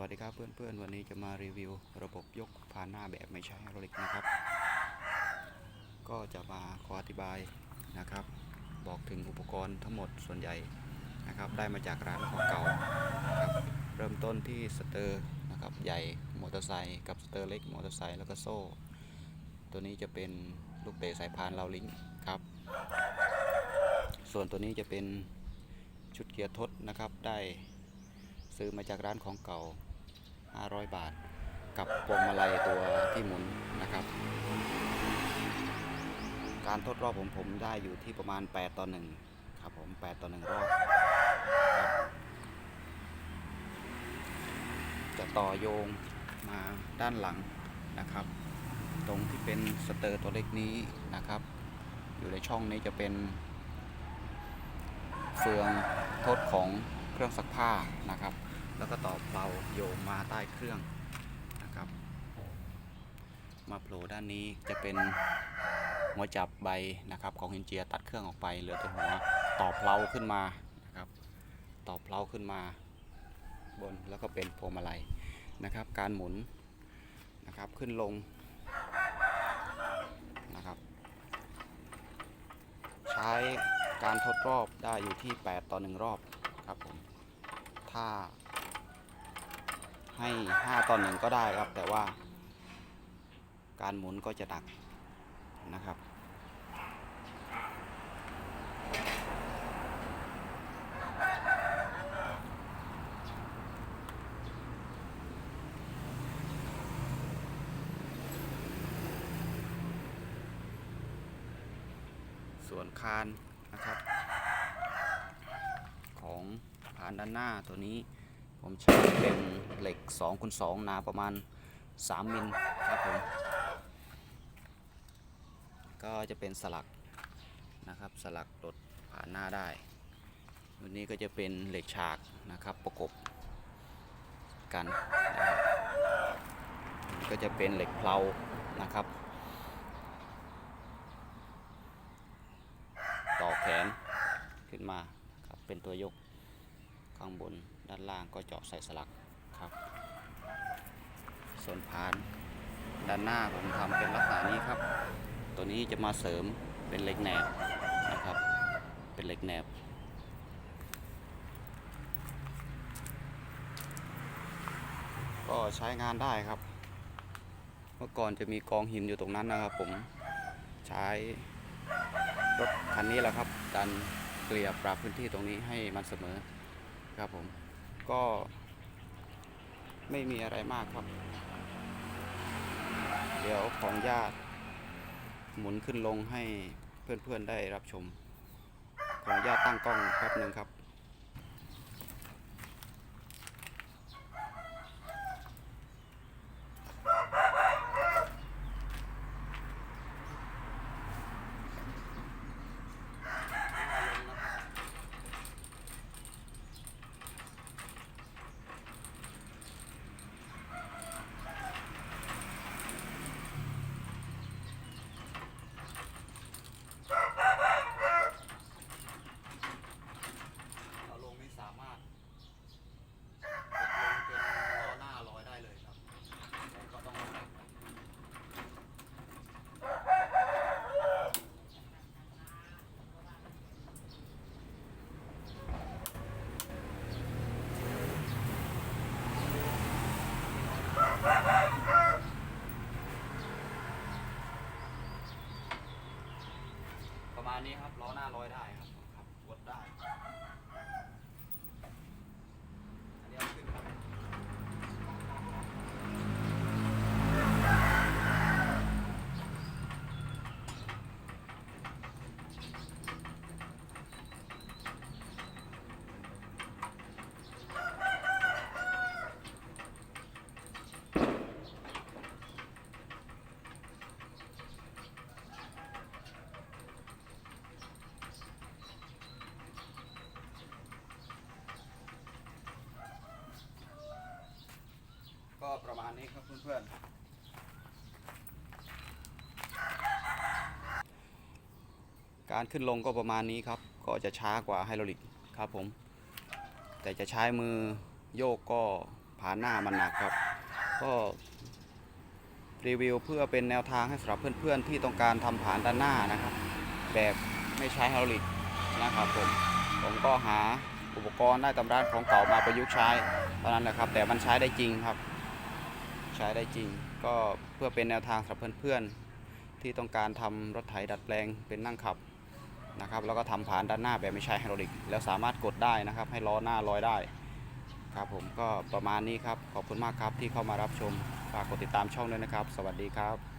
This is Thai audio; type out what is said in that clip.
วัสดีครับเพื่อนๆ วันนี้จะมารีวิวระบบยกพานหน้าแบบไม่ใช้ไฮดรอลิกนะครับ ก็จะมาขออธิบายนะครับ บอกถึงอุปกรณ์ทั้งหมดส่วนใหญ่นะครับ ได้มาจากร้านของเก่านะครับเริ่มต้นที่สเตอร์นะครับใหญ่มอเตอร์ไซค์กับสเตอร์เล็กมอเตอร์ไซค์แล้วก็โซ่ ตัวนี้จะเป็นลูกเตะสายพานเราลิงครับ ส่วนตัวนี้จะเป็นชุดเกียร์ทดนะครับได้ ซื้อมาจากร้านของเก่า 500 บาท กับพวงมาลัยตัวที่หมุนนะครับ การทดรอบผมผมได้อยู่ที่ประมาณ 8 ต่อ1ครับผม 8 ต่อ 1 รอบครับจะต่อโยงมาด้านหลังนะครับ ตรงที่เป็นสเตอร์ตัวเล็กนี้นะครับ อยู่ในช่องนี้จะเป็นเฟืองทดของเครื่องซักผ้านะครับ แล้วก็ต่อเปลาโยงมาใต้เครื่องนะครับ มาโผล่ด้านนี้จะเป็นหัวจับใบนะครับ ของฮินเจียตัดเครื่องออกไปเหลือแต่หัวต่อเปลาขึ้นมานะครับ ต่อเปลาขึ้นมาบนแล้วก็เป็นพวงมาลัยนะครับ การหมุนนะครับขึ้นลงนะครับ ใช้การทดรอบได้อยู่ที่ 8 ต่อ 1 รอบครับผมถ้า ให้ 5 ต่อ1ก็ได้ครับ แต่ว่า การหมุนก็จะหนักนะครับ ส่วนคานนะครับ ของผานด้านหน้าตัวนี้ ผมใช้เป็นเหล็ก2คูณ2หนาประมาณ 3มิลครับผม ก็จะเป็นสลักนะครับ สลักลดผ่านหน้าได้ตัวนี้ก็จะเป็นเหล็กฉากนะครับประกบกันนะก็จะเป็นเหล็กเพลานะครับ ต่อแขนขึ้นมาครับเป็นตัวยก ข้างบนด้านล่างก็เจาะใส่สลักครับ ส่วนพานด้านหน้าผมทำเป็นลักษณะนี้ครับ ตัวนี้จะมาเสริมเป็นเหล็กแหนบนะครับ เป็นเหล็กแหนบก็ใช้งานได้ครับ เมื่อก่อนจะมีกองหินอยู่ตรงนั้นนะครับ ผมใช้รถคันนี้แหละครับดันเกลี่ยปรับพื้นที่ตรงนี้ให้มันเสมอ ครับผมก็ไม่มีอะไรมากครับ เดี๋ยวของญาติ หมุนขึ้นลงให้เพื่อนๆได้รับชม ของญาติตั้งกล้องแป๊บหนึ่งครับ เอาลงนี่สามารถกดลงจนล้อหน้าลอยได้เลยครับแต่ก็ต้องระวังประมา ณนี้ครับล้อหน้าลอยได้ครับครับกดได้ อันนี้เอาขึ้นครับก็ประ มาณนี้ครับเพื่อนๆ การขึ้นลงก็ประมาณนี้ครับ ก็จะช้ากว่าไฮดรอลิกครับผม แต่จะใช้มือโยกก็ผ่านหน้ามันหนักครับ ก็รีวิวเพื่อเป็นแนวทางให้สำหรับเพื่อนๆ ที่ต้องการทำผ่านด้านหน้านะครับ แบบไม่ใช้ไฮดรอลิกนะครับผม ผมก็หาอุปกรณ์ได้ตำร้านของเก่ามาประยุกต์ใช้เท่านั้นแหละครับ แต่มันใช้ได้จริงครับ ใช้ได้จริง ก็เพื่อเป็นแนวทางสำหรับเพื่อนๆ ที่ต้องการทำรถไถดัดแปลงเป็นนั่งขับนะครับแล้วก็ทำผานด้านหน้าแบบไม่ใช้ไฮดรอลิก แล้วสามารถกดได้นะครับ ให้ล้อหน้าลอยได้ ครับผมก็ประมาณนี้ครับ ขอบคุณมากครับที่เข้ามารับชมฝากกดติดตามช่องด้วยนะครับ สวัสดีครับ